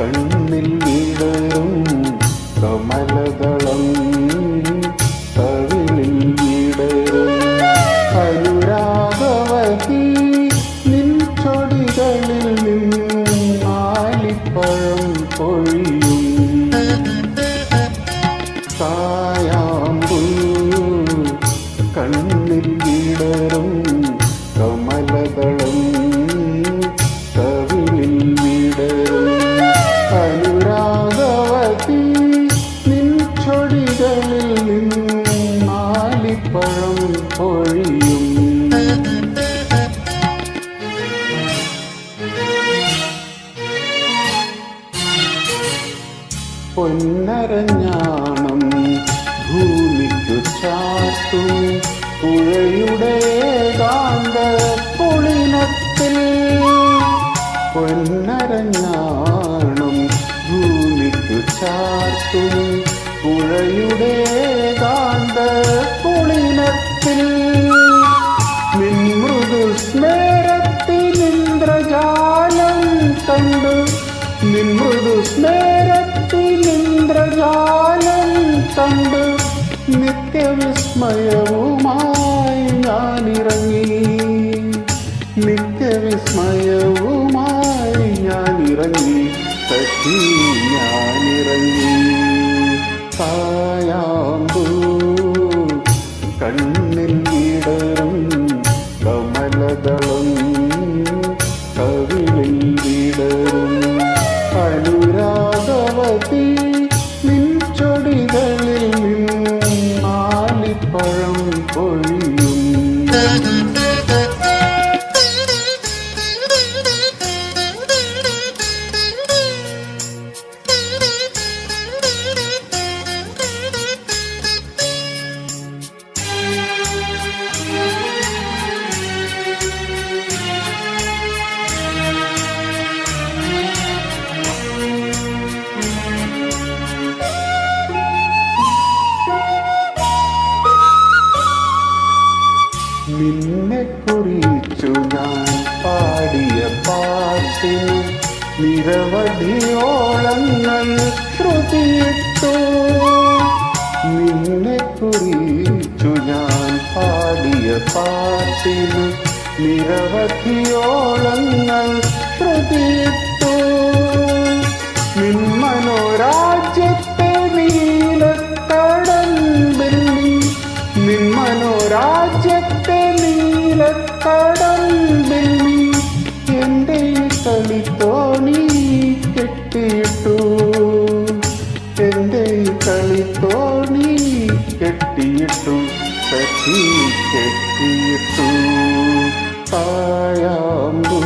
കണ്ണിൽ വിടരും കമലതളം കവിളിൽ വിടരും. അനുരാഗവതി നിൻ ചൊടികളിൽ നിന്നാലിപ്പഴം പൊഴിയും. കായാമ്പു കണ്ണിൽ വീടരും പൊന്നരഞ്ഞാണം ഭൂമിക്കു ചാർത്തും പുഴയുടെ കാന്ത പൊളിനത്തിൽ. പൊന്നരഞ്ഞാണം ഭൂമിക്കു ചാർത്തും പുഴയുടെ കാന്ത പൊളിനത്തിൽ. നിൻമൃദു സ്മേരത്തിൽ ഇന്ദ്രജാലം കണ്ടു. നിൻമൃദു സ്മേര കണ്ടു നിത്യവിസ്മയവുമായി ഞാനിറങ്ങി. നിത്യവിസ്മയവുമായി ഞാനിറങ്ങി. സഖി ഞാനിറങ്ങി. സായാമ്പൂ കണ്ണിൽ വിടരും കമലദളം കവിളിൽ വിടരും അനുരാഗവതി ഞാൻ പാടിയ പാട്ടിന് നിരവധിയോളങ്ങൾ ശ്രുതിയിട്ടു. നിന്നെ കുറിച്ചു ഞാൻ പാടിയ പാട്ടിന് നിരവധിയോളങ്ങൾ ശ്രുതിയിട്ടു. കളിത്തോണി കെട്ടിയിട്ടു. എന്റെ കളിത്തോണി കെട്ടിയിട്ടു. കെട്ടിയിട്ടു. തായാമ്പൂ